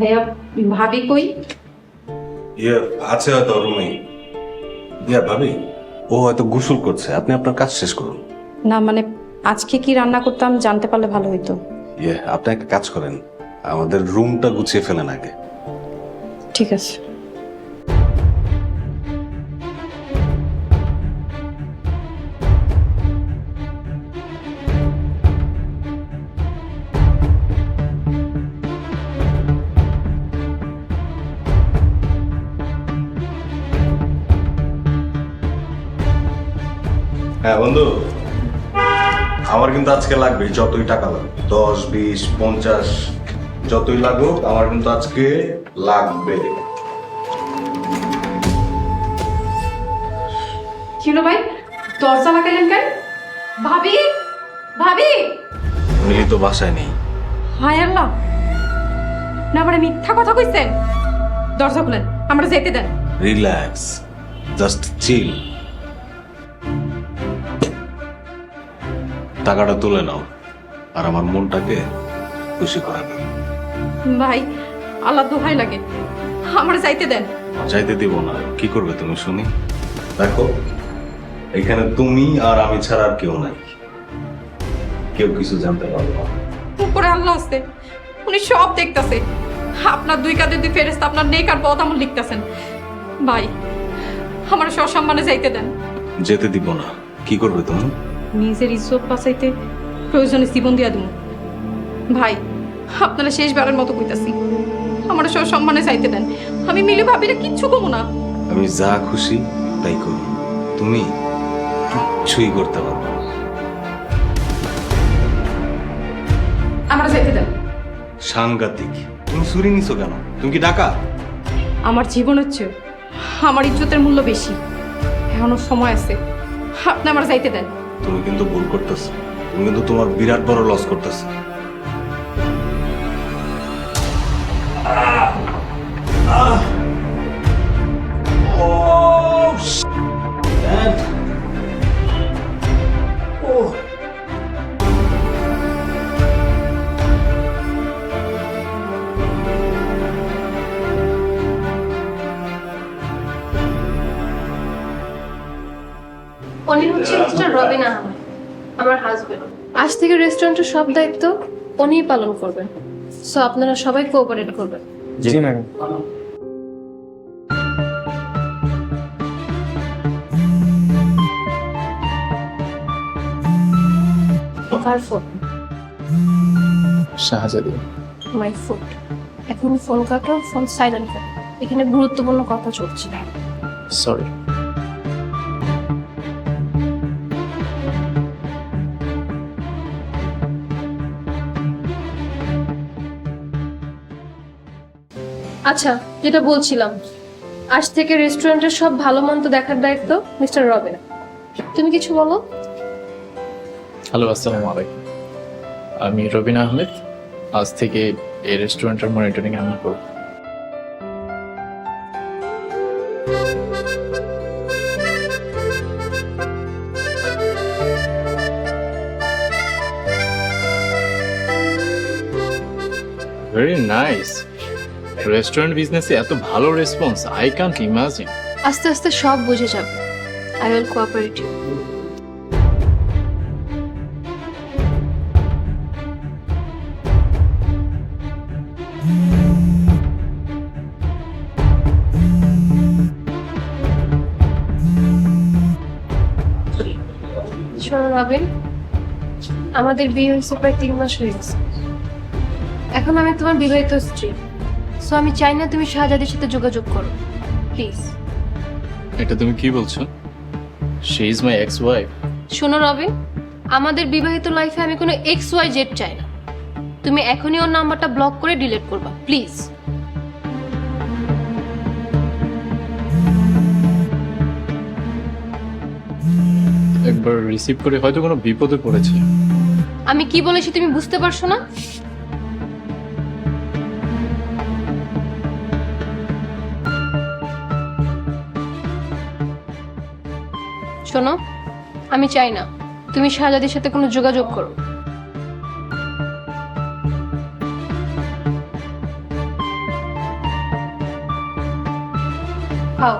ভাইয়া ভাবি কই? ইয়ে আছে হয়তো রুমে ইয়া ভাবি ও হয়তো গোসল করছে। আপনি আপনার কাজ শেষ করুন। না মানে আজকে কি রান্না করতাম জানতে পারলে ভালো হতো ইয়ে আপনি একটা কাজ করেন। আমাদের রুমটা গুছিয়ে ফেলেন আগে। ঠিক আছে। হ্যাঁ বন্ধু। আমার কিন্তু আজকে লাগবে যতই টাকা লাগবে দশ বিশ পঞ্চাশ যতই লাগুক আমার কিন্তু আজকে লাগবে। কি ভাই? দরজা লাগাইলেন কেন? ভাবি ভাবি! মিলি তো বাসায় নেই। হায় আল্লাহ! না মানে মিথ্যা কথা কইছেন? দরজা খুলেন আমরা যেতে দেন। Relax just chill. টাকাটা তুলে নাও আর আমার মনটাকে খুশি করাবে ভাই আল্লাহ দোহাই লাগে। আমরা যাইতে দেন। যাইতে দিব না। কি করবে তুমি শুনি? দেখো এখানে তুমি আর আমি ছাড়া আর কেউ নাই। কেউ কিছু জানতে পারবে না। উপরে আল্লাহ আছে। উনি সব দেখতাছে। আপনার দুই কাঁধে দুই ফেরেস্তা আপনার নেক আর পথ আমল লিখতেছেন। ভাই আমার সসম্মানে যাইতে দেন। যেতে দিব না। কি করবে তুমি? নিজের ইজ্জত বাঁচাইতে প্রয়োজনে জীবন দিয়া দিন ভাই আপনারা শেষবারের মতো কইতাছি আমার সব সম্মানে চাইতে দেন। আমি মিলে ভাবিলে কিচ্ছু কমু না। আমি যা খুশি তাই করি তুমি কিচ্ছুই করতে পারবে না। আমরা যাইতে দেন। সাংঘাতিক। তুমি চুরি নিছো কেন? তুমি কি ডাকা আমার জীবন হচ্ছে আমার ইজ্জতের মূল্য বেশি। এখনও সময় আছে। আপনি আমার যাইতে দেন। তুমি কিন্তু ভুল করতেছো। তুমি কিন্তু তোমার বিরাট বড় লস করতেছো। উনি হচ্ছে মিস্টার রবিন আহমেদ আমার হাজবেন্ড আজ থেকে রেস্টুরেন্টের সব দায়িত্ব উনিই পালন করবেন। সো আপনারা সবাই কোঅপারেট করবেন। জি। ম্যাডাম। কার ফোন শাহজাদি। মাই ফুড এখন ফোন কাটো ফোন সাইলেন্ট এখানে গুরুত্বপূর্ণ কথা চলছে। সরি আচ্ছা যেটা বলছিলাম, আজ থেকে রেস্টুরেন্টের সব ভালো মন্দ দেখার দায়িত্ব মিস্টার রবিন। তুমি কিছু বলো? হ্যালো, আসসালামু আলাইকুম। আমি রবিন আহমেদ। আজ থেকে এই রেস্টুরেন্টের মনিটরিং আমি করব। ভেরি নাইস রেস্টুরেন্ট বিজনেসে এত ভালো রেসপন্স আই কান্ট ইমাজিন আস্তে আস্তে সব বুঝে যাবে। আই উইল কোঅপারেট আমাদের বিয়ে হয়েছে প্রায় তিন মাস হয়ে গেছে। এখন আমি তোমার বিবাহিত স্ত্রী। সো আমি চাই না তুমি শাহজাদির সাথে যোগাযোগ করো। প্লিজ এটা তুমি কি বলছো? She is my ex wife শোনো রবিন আমাদের বিবাহিত লাইফে আমি কোনো এক্স ওয়াই জেড চাই না। তুমি এখনই ওর নাম্বারটা ব্লক করে ডিলিট করবা। প্লিজ একবার রিসিভ করে হয়তো কোনো বিপদে পড়েছে। আমি কি বলেছি তুমি বুঝতে পারছ না? শোনো আমি চাই না তুমি শাহজাদির সাথে কোনো যোগাযোগ করো। পাও